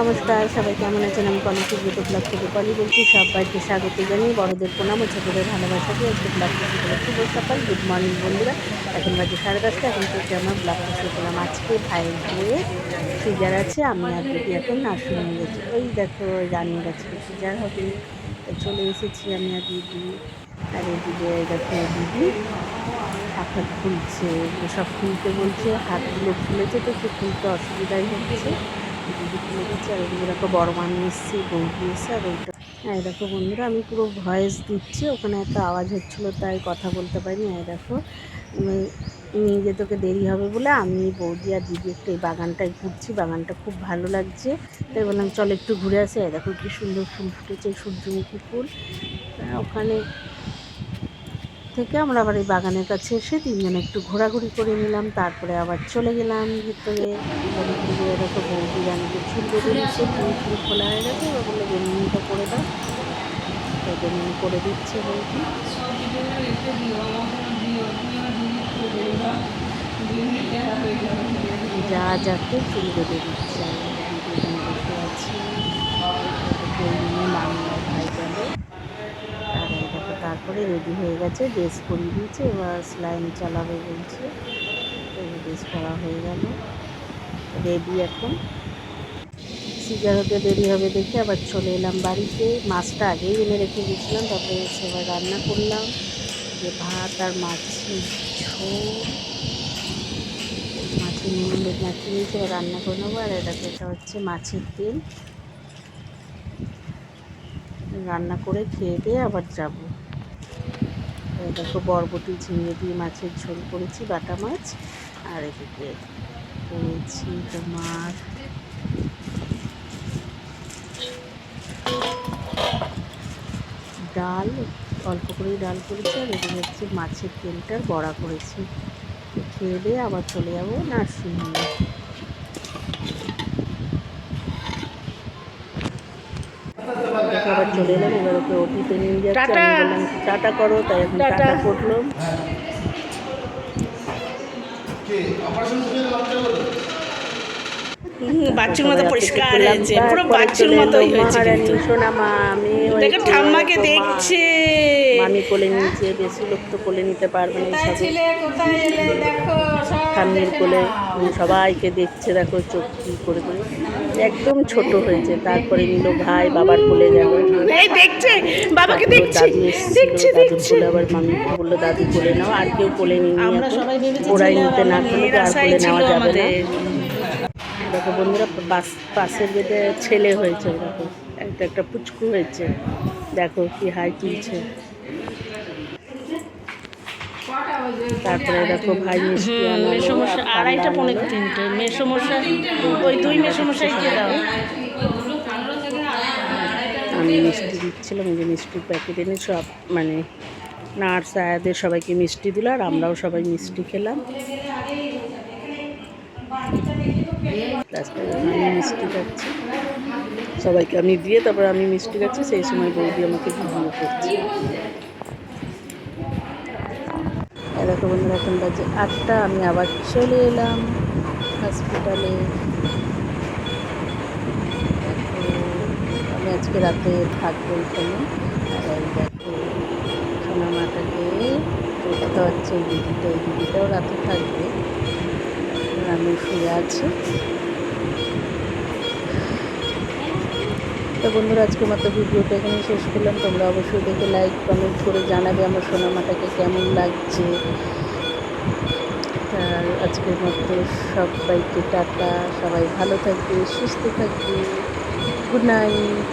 নমস্কার, সবাই কেমন আছেন? আমি কলেজ ইউটিউব ব্লগ থেকে পলি বলছি, সবাইকে স্বাগত জানিয়ে বড়দের প্রণাম ও ছোটদের ভালোবাসা দিয়ে একটু ব্লগ শুরু করে শুভ সকাল গুড মর্নিং বন্ধুরা। এখন বাজে সাড়ে দশটা, এখন থেকে আমার ব্লগটা শুরু করলাম। আজকে ভাইয়ের বইয়ে সিজার আছে, আমি আর দিদি এখন নার্সিং নার্সিংহোমে গেছি। ওই দেখো রানিয়ে গেছে সিজার হবে। চলে এসেছি আমি আর দিদি। আর এই দেখো দিদি। হাত খুলছে, সব খুলতে বলছে, হাতগুলো খুলেছে, তো একটু খুলতে অসুবিধাই হচ্ছে। দিদি খুলে আর এদিকে দেখো বড় মানুষ এসছে বৌদি এসছে আর ওইটা হ্যাঁ দেখো বন্ধুরা আমি পুরো ভয়েস দিচ্ছি ওখানে একটা আওয়াজ হচ্ছিল তাই কথা বলতে পারিনি। এই দেখো নিয়ে যেতে দেরি হবে বলে আমি বৌদি আর দিদি একটু এই বাগানটায় ঘুরছি বাগানটা খুব ভালো লাগছে। তাই বললাম চলো একটু ঘুরে আসি। দেখো কি সুন্দর ফুল ফুটেছে সূর্যমুখী ফুল। ওখানে থেকে আমরা আবার এই বাগানের কাছে এসে তিনজনে একটু ঘোরাঘুরি করে নিলাম, তারপরে আবার চলে গেলাম ভিতরে। ঘুরে দেখো বৌদি রানীকে চুল বেঁধে দিচ্ছে, চুল চুল খোলা হয়ে গেছে, এবার বলল করে দাও। তো বেনুনি করে দিচ্ছে বৌদি। যা যাকে চুল বেঁধে দিচ্ছে আমি দিদি এখানে বসে আছি বেনুনি মামলা ভাই গেলে আর এই দেখো তারপরে রেডি হয়ে গেছে ড্রেস পরিয়ে দিয়েছে, এবার স্লাইন চালাবে বলছে ড্রেস পরা হয়ে গেল। রেডি এখন। সিজার হতে দেরি হবে দেখে আবার চলে এলাম বাড়িতে। মাছটা আগেই এনে রেখে গেছিলাম, তারপরে এসে আবার রান্না করলাম। যে ভাত আর মাছের ঝোল, মাছের নুন দিয়েছে এবার রান্না করে নেব। আর এটা এটা হচ্ছে মাছের তেল। রান্না করে খেয়ে দিয়ে আবার যাব। দেখো বরবটি, ঝিঙে দিয়ে মাছের ঝোল করেছি, বাটা মাছ, আর এদিকে করেছি তোমার ডাল, অল্প করেই ডাল করেছি, আর এদিকে হচ্ছে মাছের তেলটার বড়া করেছি। খেয়ে দিয়ে আবার চলে যাব নার্সিংহোমে দেখো আবার চলে এলাম এবার ওকে ওটিতে নিয়ে যাচ্ছি। আমি টাটা। বললাম টাটা করো। তাই এখন টাটা। টাটা করল। বাচ্চুর মতো পরিষ্কার। হয়েছে পুরো বাচ্চুর মতোই হয়েছে কিন্তু। সোনা মা দেখো ঠাম্মাকে দেখছে। মামি কোলে নিয়েছে বেশি লোক তো কোলে নিতে পারবে না ঠাম্মির কোলে সবাইকে দেখছে দেখো চোখ কি করে করে। একদম ছোট হয়েছে তারপরে নিল ভাই বাবার কোলে গেল। এই দেখছে বাবাকে দেখছে দেখছে দেখছে। কোলে আবার মামি বলল দাদু কোলে নাও আর কেউ কোলে নিয়ে আমরা সবাই ভেবেছি ওরাই নিতে না কোলে নেওয়া যাবে না। আমাদের। দেখো বন্ধুরা বাস পাশের বেদে ছেলে হয়েছে দেখো একটা একটা পুচকু হয়েছে। দেখো কি হাই তুলছে। তারপরে দেখো ভাই আড়াইটা পনেরো। তিনটে। ওই দুই দাও। আমি মিষ্টি দিচ্ছিলাম যে মিষ্টির প্যাকেট এনে সব মানে নার্স আয়াদের সবাইকে মিষ্টি দিল আর আমরাও সবাই মিষ্টি খেলাম। আমি মিষ্টি খাচ্ছি। সবাইকে আমি দিয়ে তারপর আমি মিষ্টি খাচ্ছি, সেই সময় বৌদি আমাকে ভিডিও করছে। দেখো বন্ধুরা, এখন বাজে আটটা, আমি আবার চলে এলাম হসপিটালে আমি আজকে রাতে থাকব এখানে। আর দেখো সোনা মাটাকে দেখতে হচ্ছে এই দিদিটা এই দিদিটাও রাতে থাকবে। আমি শুয়ে আছি। তো বন্ধুরা আজকে মতো ভিডিওটা এখানে শেষ করলাম। তোমরা অবশ্যই দেখে লাইক কমেন্ট করে জানাবে আমার সোনামাটাকে কেমন লাগছে। আর আজকের মতো সবাইকে টাটা। সবাই ভালো থাকবে, সুস্থ থাকবে। Good night.